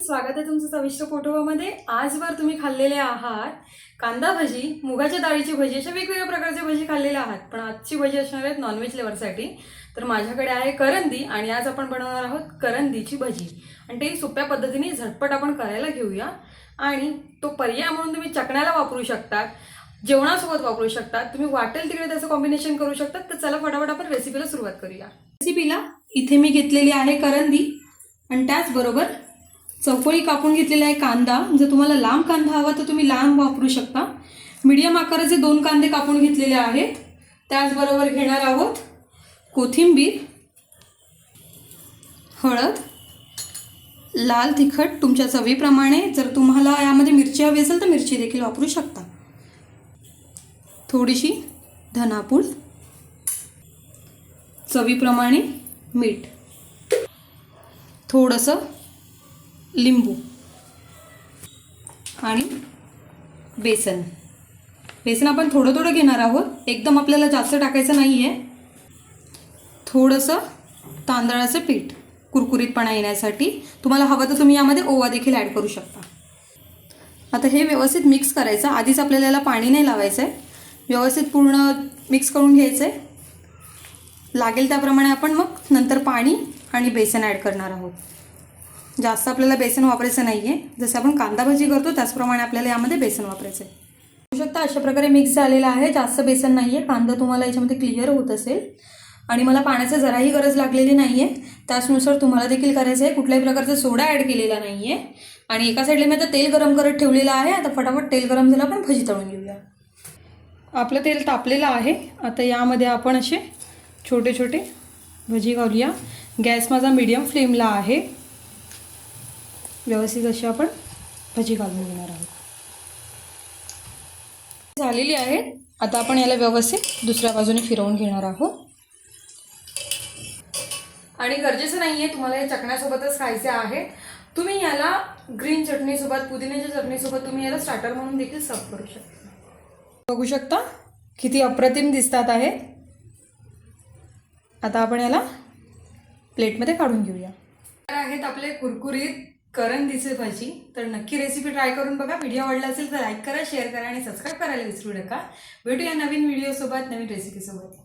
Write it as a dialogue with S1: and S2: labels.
S1: स्वागत आहे तुमचं चविष्ट फोटोमध्ये. आजवर तुम्ही खाल्लेले आहात कांदा भजी मुगाच्या डाळीची भजी अशा वेगवेगळ्या प्रकारचे भजी खाल्लेले आहात. पण आजची भजी असणार आहेत नॉनव्हेज लेवरसाठी तर माझ्याकडे आहे करंदी आणि आज आपण बनवणार आहोत करंदीची भजी. आणि ते सोप्या पद्धतीने झटपट आपण करायला घेऊया. आणि तो पर्याय म्हणून तुम्ही चकण्याला वापरू शकतात जेवणासोबत वापरू शकतात तुम्ही वाटेल तिकडे त्याचं कॉम्बिनेशन करू शकतात तर चला फटाफट आपण रेसिपीला सुरुवात करूया. रेसिपीला इथे मी घेतलेली आहे करंदी. आणि त्याचबरोबर चौकोळी कापून घेतलेला आहे कांदा. जर तुम्हाला लांब कांदा हवा तर तुम्ही लांब वापरू शकता. मीडियम आकाराचे दोन कांदे कापून घेतलेले आहेत. त्याचबरोबर घेणार आहोत कोथिंबीर हळद लाल तिखट तुमच्या चवीप्रमाणे. जर तुम्हाला यामध्ये मिरची हवी असेल तर मिरची देखील वापरू शकता. थोडीशी धनापूड चवीप्रमाणे मीठ. थोडंसं लिंबू आणि बेसन. बेसन आपण थोडं थोडं घेणार आहोत. एकदम आपल्याला जास्त टाकायचं नाही आहे थोडंसं तांदळाचं पीठ कुरकुरीतपणा येण्यासाठी तुम्हाला हवं तर तुम्ही यामध्ये ओवा देखील ॲड करू शकता. आता हे व्यवस्थित मिक्स करायचं. आधीच आपल्याला याला पाणी नाही लावायचं आहे व्यवस्थित पूर्ण मिक्स करून घ्यायचं आहे लागेल त्याप्रमाणे आपण मग नंतर पाणी आणि बेसन ॲड करणार आहोत. जास्त आपल्याला बेसन वापरायचं नाही आहे जसं आपण कांदा भाजी करतो त्याचप्रमाणे आपल्याला यामध्ये बेसन वापरायचं आहे होऊ शकता अशा प्रकारे मिक्स झालेलं आहे. जास्त बेसन नाही आहे कांदा तुम्हाला याच्यामध्ये क्लिअर होत असेल. आणि मला पाण्याची जराही गरज लागलेली नाही आहे त्याचनुसार तुम्हाला देखील करायचं आहे कुठल्याही प्रकारचा सोडा ॲड केलेला नाही आहे आणि एका साईडला मी आता तेल गरम करत ठेवलेलं आहे. आता फटाफट तेल गरम झालं आपण भजी तळून घेऊया. आपलं तेल तापलेलं आहे. आता यामध्ये आपण असे छोटे छोटे भजी घालूया. गॅस माझा मीडियम फ्लेमला आहे. व्यवस्थित अशी आपण भजी घालून घेणार आहोत. झालेली आहे. आता आपण याला व्यवस्थित दुसऱ्या बाजूने फिरवून घेणार आहोत. आणि गरजेचं नाही आहे तुम्हाला हे चकण्यासोबतच खायचे आहे. तुम्ही याला ग्रीन चटणीसोबत पुदिन्याच्या चटणीसोबत तुम्ही याला स्टार्टर म्हणून देखील सर्व करू शकता. बघू शकता किती अप्रतिम दिसतात आहे. आता आपण याला प्लेटमध्ये काढून घेऊया. तर आहेत आपले कुरकुरीत करंदीचे भाजी. तर नक्की रेसिपी ट्राय करून बघा. व्हिडिओ आवडला असेल तर लाईक करा शेअर करा आणि सबस्क्राईब करायला विसरू नका. भेटूया नवीन व्हिडिओसोबत नवीन रेसिपीसोबत